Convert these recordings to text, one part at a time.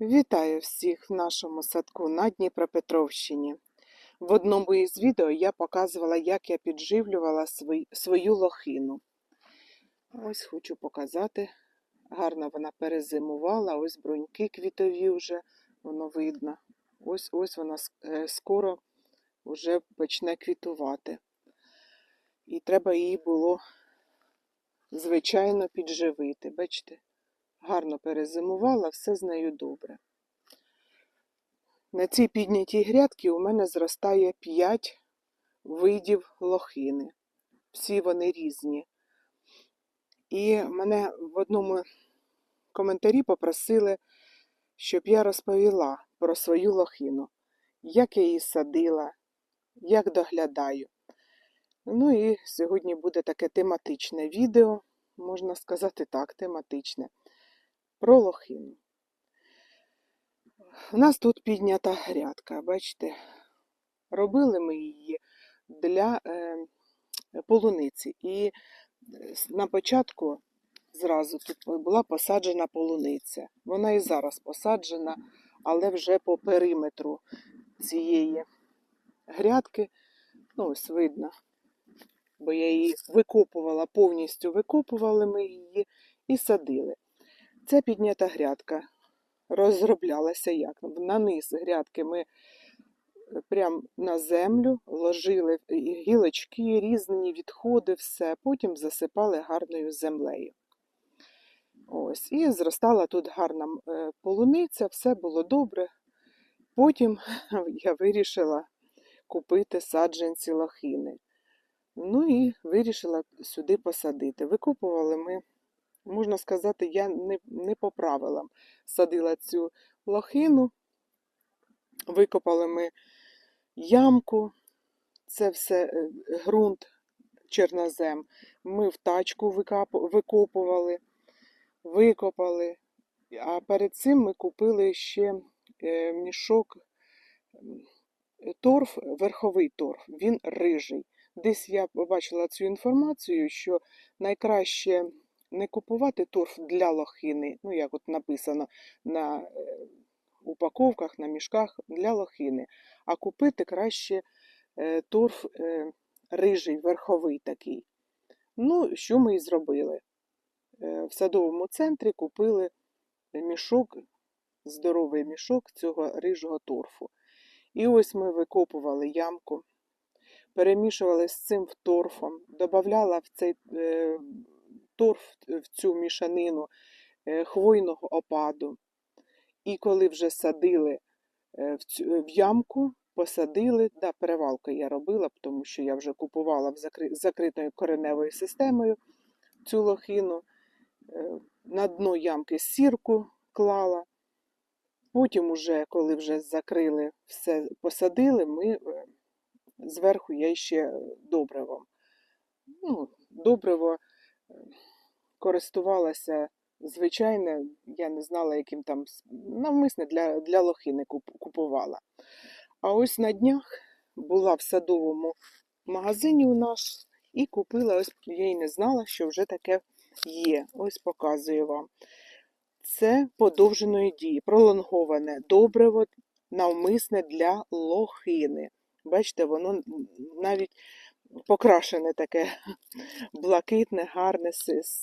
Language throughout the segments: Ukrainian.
Вітаю всіх в нашому садку на Дніпропетровщині. В одному із відео я показувала, як я підживлювала свою лохину. Ось хочу показати. Гарно вона перезимувала, ось бруньки квітові вже, воно видно. Ось ось вона е, скоро вже почне квітувати. І треба її було, звичайно, підживити. Бачите, гарно перезимувала, все з нею добре. На цій піднятій грядці у мене зростає 5 видів лохини. Всі вони різні. І мене в одному коментарі попросили, щоб я розповіла про свою лохину, як я її садила, як доглядаю. Ну і сьогодні буде таке тематичне відео, можна сказати так, тематичне, про лохину. У нас тут піднята грядка, бачите, робили ми її для е, полуниці. І е, на початку зразу тут була посаджена полуниця. Вона і зараз посаджена, але вже по периметру цієї грядки, ну ось видно, бо я її викопувала, повністю викопували ми її і садили. Ця піднята грядка розроблялася як? На низ грядки ми прям на землю ложили гілочки, різні відходи, все, потім засипали гарною землею. Ось, і зростала тут гарна е, полуниця, все було добре. Потім я вирішила купити саджанці лохини. Ну і вирішила сюди посадити. Викопували ми, можна сказати, я не, не по правилам садила цю лохину. Викопали ми ямку, це все е, ґрунт, чорнозем. Ми в тачку викопували, викопали. А перед цим ми купили ще е, мішок торф, верховий торф, він рижий. Десь я побачила цю інформацію, що найкраще не купувати торф для лохини, ну як от написано на е, упаковках, на мішках для лохини, а купити краще е, торф е, рижий, верховий такий. Ну, що ми і зробили? В садовому центрі купили мішок, здоровий мішок цього рижого торфу. І ось ми викопували ямку, перемішували з цим торфом, додавала в цей торф, в цю мішанину е, хвойного опаду. І коли вже садили е, в, цю, в ямку, посадили, да, перевалку я робила, тому що я вже купувала в закри, закритою кореневою системою цю лохину. Е, На дно ямки сірку клала. Потім, уже, коли вже закрили, все посадили, ми зверху я ще добривом. Ну, добриво користувалася звичайне, я не знала, яким там навмисне для, для лохини куп- купувала. А ось на днях була в садовому магазині у нас і купила, ось я й не знала, що вже таке є. Ось показую вам. Це подовженої дії, пролонговане добриво навмисне для лохини. Бачите, воно навіть покрашене таке блакитне, гарне,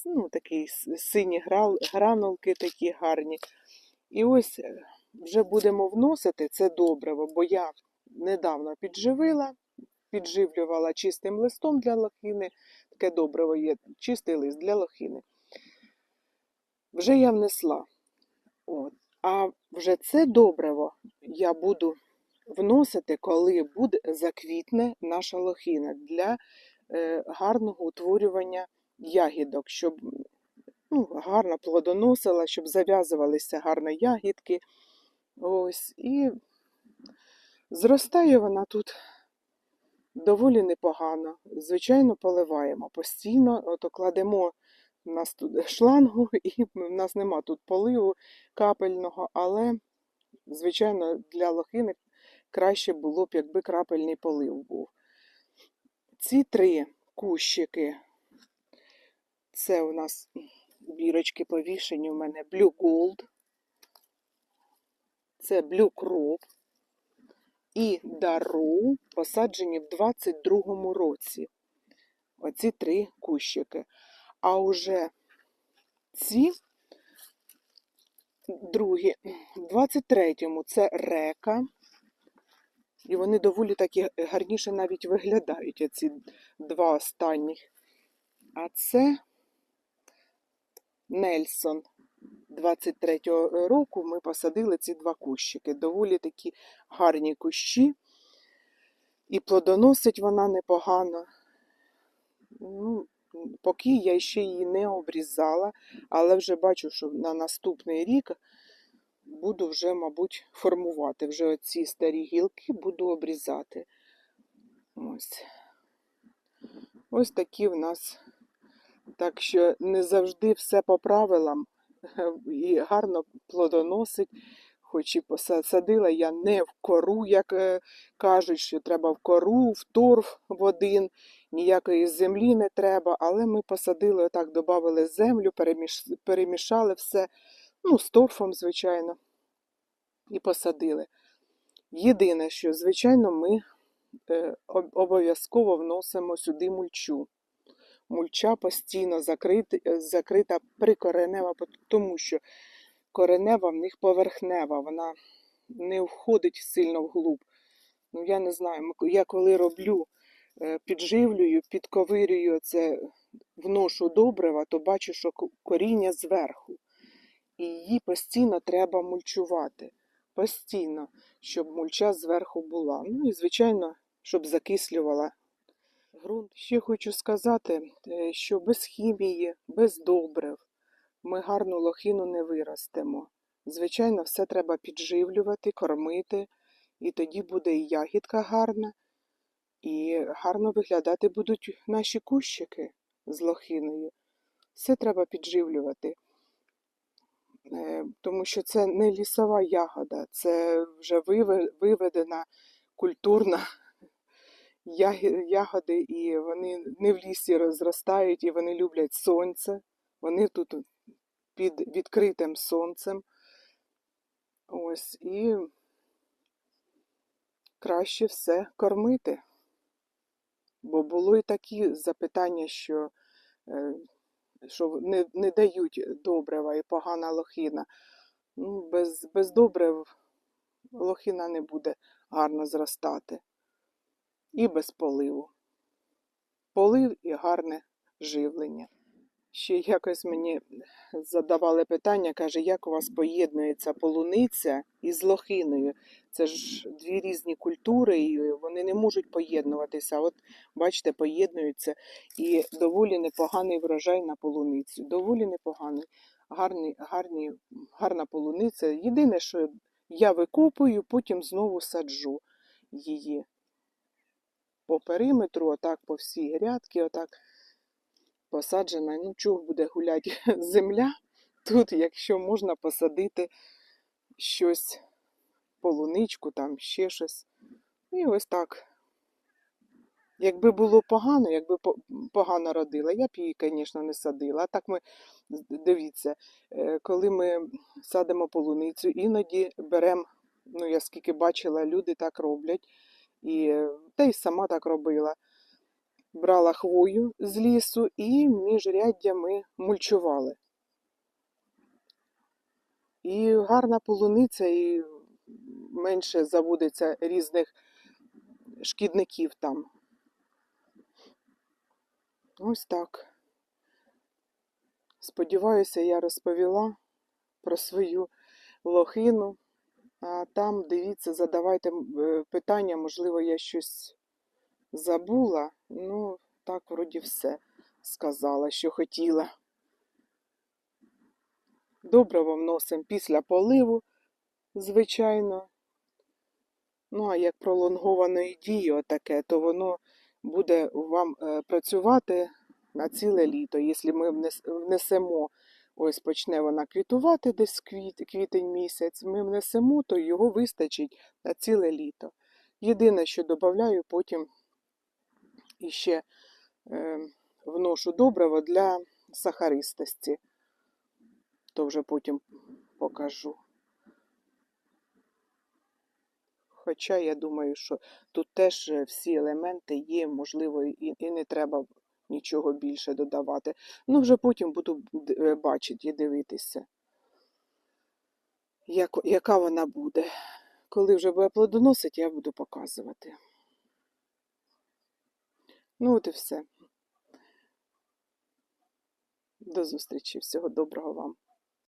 ну, такі сині гранулки такі гарні. І ось е, вже будемо вносити це добриво, бо я недавно підживила, підживлювала чистим листом для лохини. Таке добриво є, чистий лист для лохини. Вже я внесла. От. А вже це добриво я буду вносити, коли буде заквітне наша лохина для е, гарного утворювання ягідок, щоб ну, гарно плодоносила, щоб зав'язувалися гарно ягідки. Ось. І зростає вона тут доволі непогано. Звичайно, поливаємо постійно, ото кладемо у нас тут шлангу, і в нас нема тут поливу капельного, але, звичайно, для лохини краще було б, якби крапельний полив був. Ці три кущики, це у нас бірочки повішені у мене Blue Gold. це Blue Crop і Дару, посаджені в 22-му році. Оці три кущики. А уже ці другі, в 23-му це река. І вони доволі такі гарніше навіть виглядають, оці два останніх. А це Нельсон. 23-го року ми посадили ці два кущики. Доволі такі гарні кущі. І плодоносить вона непогано. Ну, поки я ще її не обрізала, але вже бачу, що на наступний рік буду вже, мабуть, формувати. Вже оці старі гілки буду обрізати. Ось. Ось такі в нас. Так що не завжди все по правилам і гарно плодоносить. Хоч і посадила я не в кору, як е, кажуть, що треба в кору, в торф в один, ніякої землі не треба, але ми посадили, отак додали землю, переміш... перемішали все, ну, з торфом, звичайно, і посадили. Єдине, що, звичайно, ми е, обов'язково вносимо сюди мульчу. Мульча постійно закрита, закрита прикоренева, тому що коренева в них поверхнева, вона не входить сильно вглуб. Ну, я не знаю, я коли роблю, е, підживлюю, підковирюю це, вношу добрива, то бачу, що коріння зверху. І її постійно треба мульчувати. Постійно, щоб мульча зверху була. Ну і, звичайно, щоб закислювала ґрунт. Ще хочу сказати, е, що без хімії, без добрив ми гарну лохину не виростемо. Звичайно, все треба підживлювати, кормити, і тоді буде і ягідка гарна, і гарно виглядати будуть наші кущики з лохиною. Все треба підживлювати, тому що це не лісова ягода, це вже виведена культурна ягоди, і вони не в лісі розростають, і вони люблять сонце. Вони тут під відкритим сонцем. Ось, і краще все кормити. Бо було і такі запитання, що е, що не не дають добрива і погана лохина. Ну, Без без добрив лохина не буде гарно зростати. І без поливу. Полив і гарне живлення. Ще якось мені задавали питання, каже, як у вас поєднується полуниця із лохиною. Це ж дві різні культури, і вони не можуть поєднуватися. От, бачите, поєднуються. І доволі непоганий врожай на полуницю. Доволі непоганий, гарний, гарні, гарна полуниця. Єдине, що я викопую, потім знову саджу її по периметру, отак по всій грядки, отак посаджена. Ну, чого буде гуляти земля тут, якщо можна посадити щось, полуничку, там ще щось. І ось так. Якби було погано, якби погано родила, я б її, звісно, не садила. А так ми, дивіться, е, коли ми садимо полуницю, іноді беремо, ну я скільки бачила, люди так роблять, і е, та й сама так робила брала хвою з лісу і між ряддями мульчували. І гарна полуниця, і менше заводиться різних шкідників там. Ось так. Сподіваюся, я розповіла про свою лохину. А там, дивіться, задавайте е, питання, можливо, я щось забула. Ну, так, вроді, все сказала, що хотіла. Добриво вносимо після поливу, звичайно. Ну, а як пролонгованої дії, отаке, то воно буде вам е, працювати на ціле літо. Якщо ми внесемо, ось почне вона квітувати десь квіт, квітень місяць, ми внесемо, то його вистачить на ціле літо. Єдине, що додаю потім і ще е, вношу добриво для сахаристості, то вже потім покажу. Хоча я думаю, що тут теж е, всі елементи є, можливо, і, і не треба нічого більше додавати. Ну, вже потім буду е, бачити і дивитися, як, яка вона буде. Коли вже буде плодоносити, я буду показувати. Ну, от і все. До зустрічі. Всього доброго вам.